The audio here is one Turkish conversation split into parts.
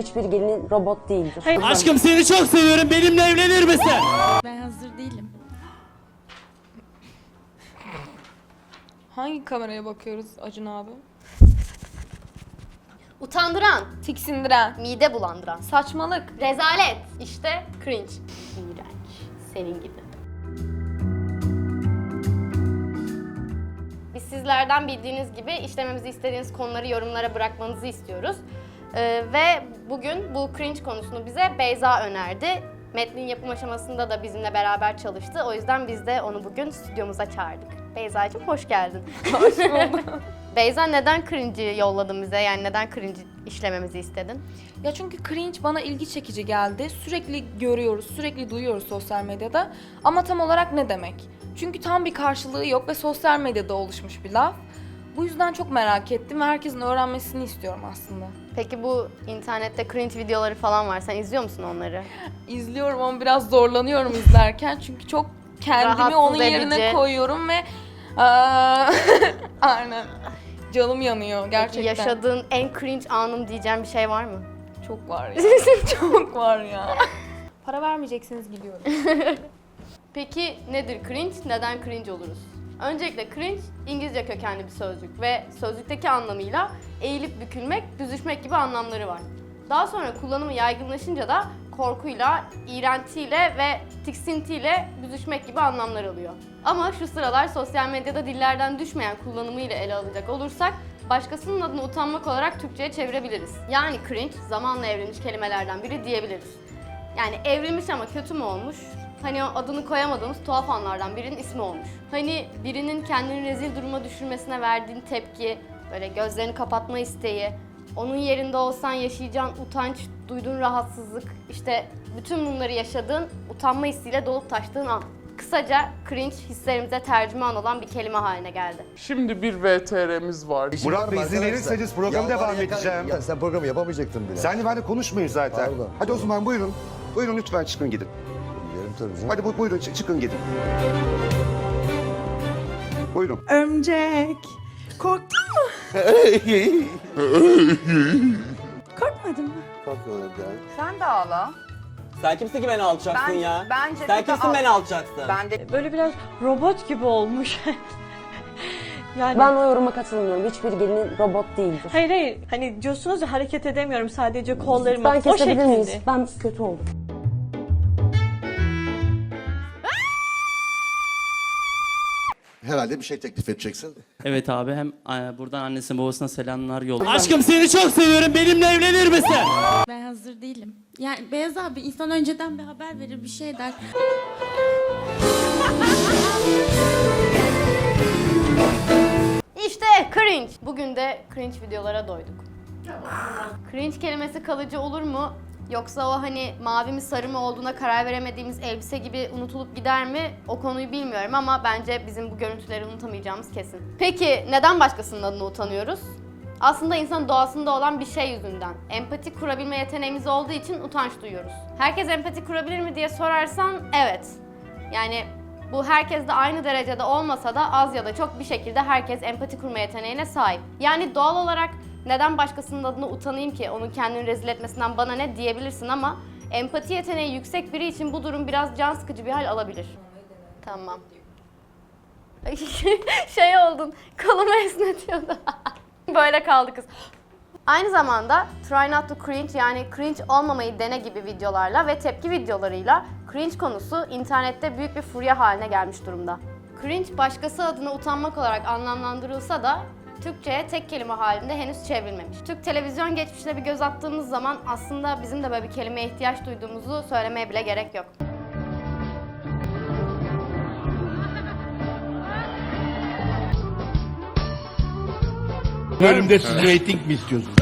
Hiçbir gelin robot değildir. Hayır. Aşkım seni çok seviyorum. Benimle evlenir misin? Ben hazır değilim. Hangi kameraya bakıyoruz Acun abi? Utandıran, Tiksindiren. mide bulandıran, Saçmalık. rezalet, işte cringe. İğrenç, senin gibi. Biz sizlerden bildiğiniz gibi işlememizi istediğiniz konuları yorumlara bırakmanızı istiyoruz. Ee, ve bugün bu cringe konusunu bize Beyza önerdi. Metnin yapım aşamasında da bizimle beraber çalıştı. O yüzden biz de onu bugün stüdyomuza çağırdık. Beyza'cığım hoş geldin. Hoş bulduk. Beyza neden cringe'i yolladın bize? Yani neden cringe işlememizi istedin? Ya çünkü cringe bana ilgi çekici geldi. Sürekli görüyoruz, sürekli duyuyoruz sosyal medyada. Ama tam olarak ne demek? Çünkü tam bir karşılığı yok ve sosyal medyada oluşmuş bir laf. Bu yüzden çok merak ettim ve herkesin öğrenmesini istiyorum aslında. Peki bu internette cringe videoları falan var. Sen izliyor musun onları? İzliyorum ama biraz zorlanıyorum izlerken çünkü çok kendimi Rahatsız onun yerine edici. koyuyorum ve Aa, aynen canım yanıyor Peki gerçekten. yaşadığın en cringe anım diyeceğim bir şey var mı? Çok var ya. çok var ya. Para vermeyeceksiniz gidiyorum. Peki nedir cringe? Neden cringe oluruz? Öncelikle cringe İngilizce kökenli bir sözcük ve sözlükteki anlamıyla eğilip bükülmek, büzüşmek gibi anlamları var. Daha sonra kullanımı yaygınlaşınca da korkuyla, iğrentiyle ve tiksintiyle büzüşmek gibi anlamlar alıyor. Ama şu sıralar sosyal medyada dillerden düşmeyen kullanımıyla ele alacak olursak başkasının adını utanmak olarak Türkçe'ye çevirebiliriz. Yani cringe zamanla evrilmiş kelimelerden biri diyebiliriz. Yani evrilmiş ama kötü mü olmuş? Hani adını koyamadığımız tuhaf anlardan birinin ismi olmuş. Hani birinin kendini rezil duruma düşürmesine verdiğin tepki, böyle gözlerini kapatma isteği, onun yerinde olsan yaşayacağın utanç, duyduğun rahatsızlık, işte bütün bunları yaşadığın, utanma hissiyle dolup taştığın an. Kısaca cringe hislerimize tercüman olan bir kelime haline geldi. Şimdi bir VTR'miz var. Murat Bey izin verirseniz programa devam edeceğim. Ya sen programı yapamayacaktın bile. Senle ben de konuşmayız zaten. Pardon. Hadi o zaman buyurun. Buyurun lütfen çıkın gidin. Tabii canım. Hadi bu- buyurun çı- çıkın gidin. Buyurun. Örümcek. Korktun mu? Korkmadın mı? Yani. Sen de ağla. Sen kimsin ki beni alçaksın Ben- ya? bence Sen de kimsin al- beni alçaksın? Ben de Böyle biraz robot gibi olmuş. yani Ben o yoruma katılmıyorum. Hiçbir gelin robot değildir. hayır hayır. Hani diyorsunuz ya hareket edemiyorum sadece kollarımı. Ben o kesebilir şekilde. miyiz? Ben kötü oldum. Herhalde bir şey teklif edeceksin. Evet abi hem e, buradan annesine babasına selamlar yolluyorum. Aşkım seni çok seviyorum. Benimle evlenir misin? Ben hazır değilim. Yani Beyaz abi insan önceden bir haber verir bir şey der. İşte cringe. Bugün de cringe videolara doyduk. Cringe kelimesi kalıcı olur mu? Yoksa o hani mavi mi sarı mı olduğuna karar veremediğimiz elbise gibi unutulup gider mi? O konuyu bilmiyorum ama bence bizim bu görüntüleri unutamayacağımız kesin. Peki neden başkasının adına utanıyoruz? Aslında insanın doğasında olan bir şey yüzünden. Empati kurabilme yeteneğimiz olduğu için utanç duyuyoruz. Herkes empati kurabilir mi diye sorarsan evet. Yani bu herkeste aynı derecede olmasa da az ya da çok bir şekilde herkes empati kurma yeteneğine sahip. Yani doğal olarak neden başkasının adına utanayım ki onun kendini rezil etmesinden bana ne diyebilirsin ama empati yeteneği yüksek biri için bu durum biraz can sıkıcı bir hal alabilir. Tamam. şey oldun, kolumu esnetiyordu. Böyle kaldı kız. Aynı zamanda Try Not To Cringe yani cringe olmamayı dene gibi videolarla ve tepki videolarıyla cringe konusu internette büyük bir furya haline gelmiş durumda. Cringe başkası adına utanmak olarak anlamlandırılsa da Türkçe'ye tek kelime halinde henüz çevrilmemiş. Türk televizyon geçmişine bir göz attığımız zaman aslında bizim de böyle bir kelimeye ihtiyaç duyduğumuzu söylemeye bile gerek yok. Bölümde siz reyting mi istiyorsunuz?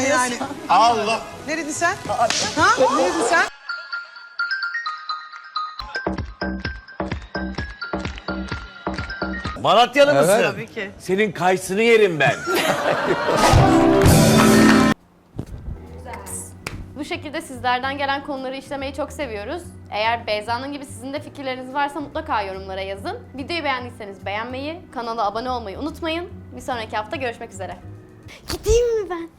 Resmen yani. Allah! Ne dedin sen? Ha? Ne dedin sen? Malatyalı mısın? Tabii ki. Senin kayısını yerim ben. şekilde sizlerden gelen konuları işlemeyi çok seviyoruz. Eğer Beyza'nın gibi sizin de fikirleriniz varsa mutlaka yorumlara yazın. Videoyu beğendiyseniz beğenmeyi, kanala abone olmayı unutmayın. Bir sonraki hafta görüşmek üzere. Gideyim mi ben?